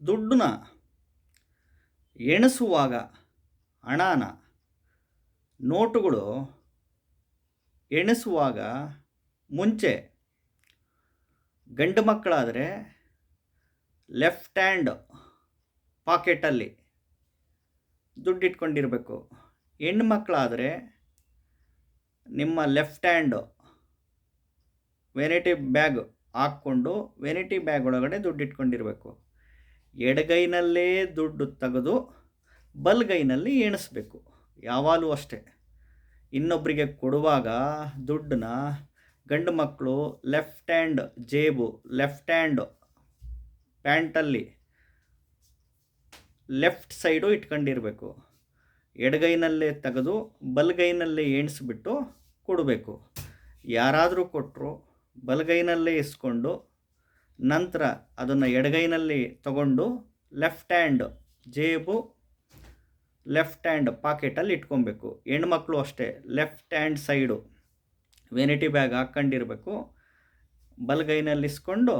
ದುಡ್ಡನ್ನ ಎಣಿಸುವಾಗ ಹಣನ ನೋಟುಗಳು ಎಣಿಸುವಾಗ ಮುಂಚೆ ಗಂಡು ಮಕ್ಕಳಾದರೆ ಲೆಫ್ಟ್ ಹ್ಯಾಂಡ್ ಪಾಕೆಟಲ್ಲಿ ದುಡ್ಡಿಟ್ಕೊಂಡಿರಬೇಕು. ಹೆಣ್ಣು ಮಕ್ಕಳಾದರೆ ನಿಮ್ಮ ಲೆಫ್ಟ್ ಹ್ಯಾಂಡ್ ವೆರೈಟಿ ಬ್ಯಾಗ್ ಹಾಕ್ಕೊಂಡು ವೆರೈಟಿ ಬ್ಯಾಗ್ ಒಳಗಡೆ ದುಡ್ಡು ಇಟ್ಕೊಂಡಿರಬೇಕು ಎಡಗೈನಲ್ಲೇ ದುಡ್ಡು ತೆಗೆದು ಬಲ್ಗೈನಲ್ಲಿ ಎಣಿಸ್ಬೇಕು. ಯಾವಾಗಲೂ ಅಷ್ಟೇ. ಇನ್ನೊಬ್ಬರಿಗೆ ಕೊಡುವಾಗ ದುಡ್ಡನ್ನ ಗಂಡು ಮಕ್ಕಳು ಲೆಫ್ಟ್ ಹ್ಯಾಂಡ್ ಜೇಬು, ಲೆಫ್ಟ್ ಹ್ಯಾಂಡ್ ಪ್ಯಾಂಟಲ್ಲಿ ಲೆಫ್ಟ್ ಸೈಡು ಇಟ್ಕೊಂಡಿರಬೇಕು. ಎಡಗೈನಲ್ಲೇ ತೆಗೆದು ಬಲ್ಗೈನಲ್ಲೇ ಎಣಿಸ್ಬಿಟ್ಟು ಕೊಡಬೇಕು. ಯಾರಾದರೂ ಕೊಟ್ಟರು ಬಲಗೈನಲ್ಲೇ ಇಸ್ಕೊಂಡು ನಂತರ ಅದನ್ನು ಎಡಗೈನಲ್ಲಿ ತಗೊಂಡು ಲೆಫ್ಟ್ ಹ್ಯಾಂಡ್ ಜೇಬು ಲೆಫ್ಟ್ ಹ್ಯಾಂಡ್ ಪಾಕೆಟಲ್ಲಿ ಇಟ್ಕೊಬೇಕು. ಹೆಣ್ಮಕ್ಳು ಅಷ್ಟೇ left hand side vanity bag ಹಾಕ್ಕೊಂಡಿರಬೇಕು. ಬಲಗೈನಲ್ಲಿ ಇಸ್ಕೊಂಡು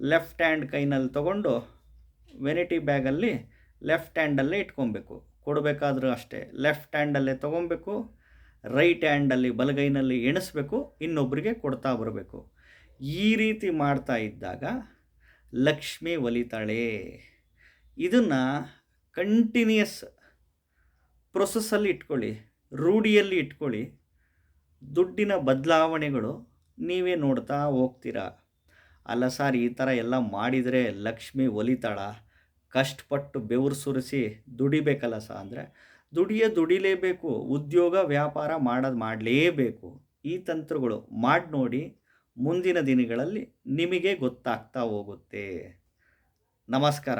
ಲೆಫ್ಟ್ ಹ್ಯಾಂಡ್ ಕೈನಲ್ಲಿ ತಗೊಂಡು ವೆನಿಟಿ ಬ್ಯಾಗಲ್ಲಿ ಲೆಫ್ಟ್ ಹ್ಯಾಂಡಲ್ಲೇ ಇಟ್ಕೊಬೇಕು. ಕೊಡಬೇಕಾದ್ರೂ ಅಷ್ಟೇ ಲೆಫ್ಟ್ ಹ್ಯಾಂಡಲ್ಲೇ ತೊಗೊಬೇಕು. ರೈಟ್ ಹ್ಯಾಂಡಲ್ಲಿ ಬಲಗೈನಲ್ಲಿ ಎಣಿಸ್ಬೇಕು ಇನ್ನೊಬ್ಬರಿಗೆ ಕೊಡ್ತಾ ಬರಬೇಕು. ಈ ರೀತಿ ಮಾಡ್ತಾ ಇದ್ದಾಗ ಲಕ್ಷ್ಮಿ ಒಲಿತಾಳೆ. ಇದನ್ನು ಕಂಟಿನ್ಯೂಯಸ್ ಪ್ರೊಸೆಸ್ಸಲ್ಲಿ ಇಟ್ಕೊಳ್ಳಿ, ರೂಢಿಯಲ್ಲಿ ಇಟ್ಕೊಳ್ಳಿ. ದುಡ್ಡಿನ ಬದಲಾವಣೆಗಳು ನೀವೇ ನೋಡ್ತಾ ಹೋಗ್ತೀರಾ? ಅಲ್ಲ ಸರ್, ಈ ಥರ ಎಲ್ಲ ಮಾಡಿದರೆ ಲಕ್ಷ್ಮಿ ಒಲಿತಾಳ? ಕಷ್ಟಪಟ್ಟು ಬೆವರು ಸುರಿಸಿ ದುಡಿಬೇಕಲ್ಲ ಸರ್, ಅಂದರೆ ದುಡಿಯೇ ದುಡಿಲೇಬೇಕು, ಉದ್ಯೋಗ ವ್ಯಾಪಾರ ಮಾಡೋದು ಮಾಡಲೇಬೇಕು. ಈ ತಂತ್ರಗಳು ಮಾಡಿ ನೋಡಿ ಮುಂದಿನ ದಿನಗಳಲ್ಲಿ ನಿಮಗೆ ಗೊತ್ತಾಗ್ತಾ ಹೋಗುತ್ತೆ. ನಮಸ್ಕಾರ.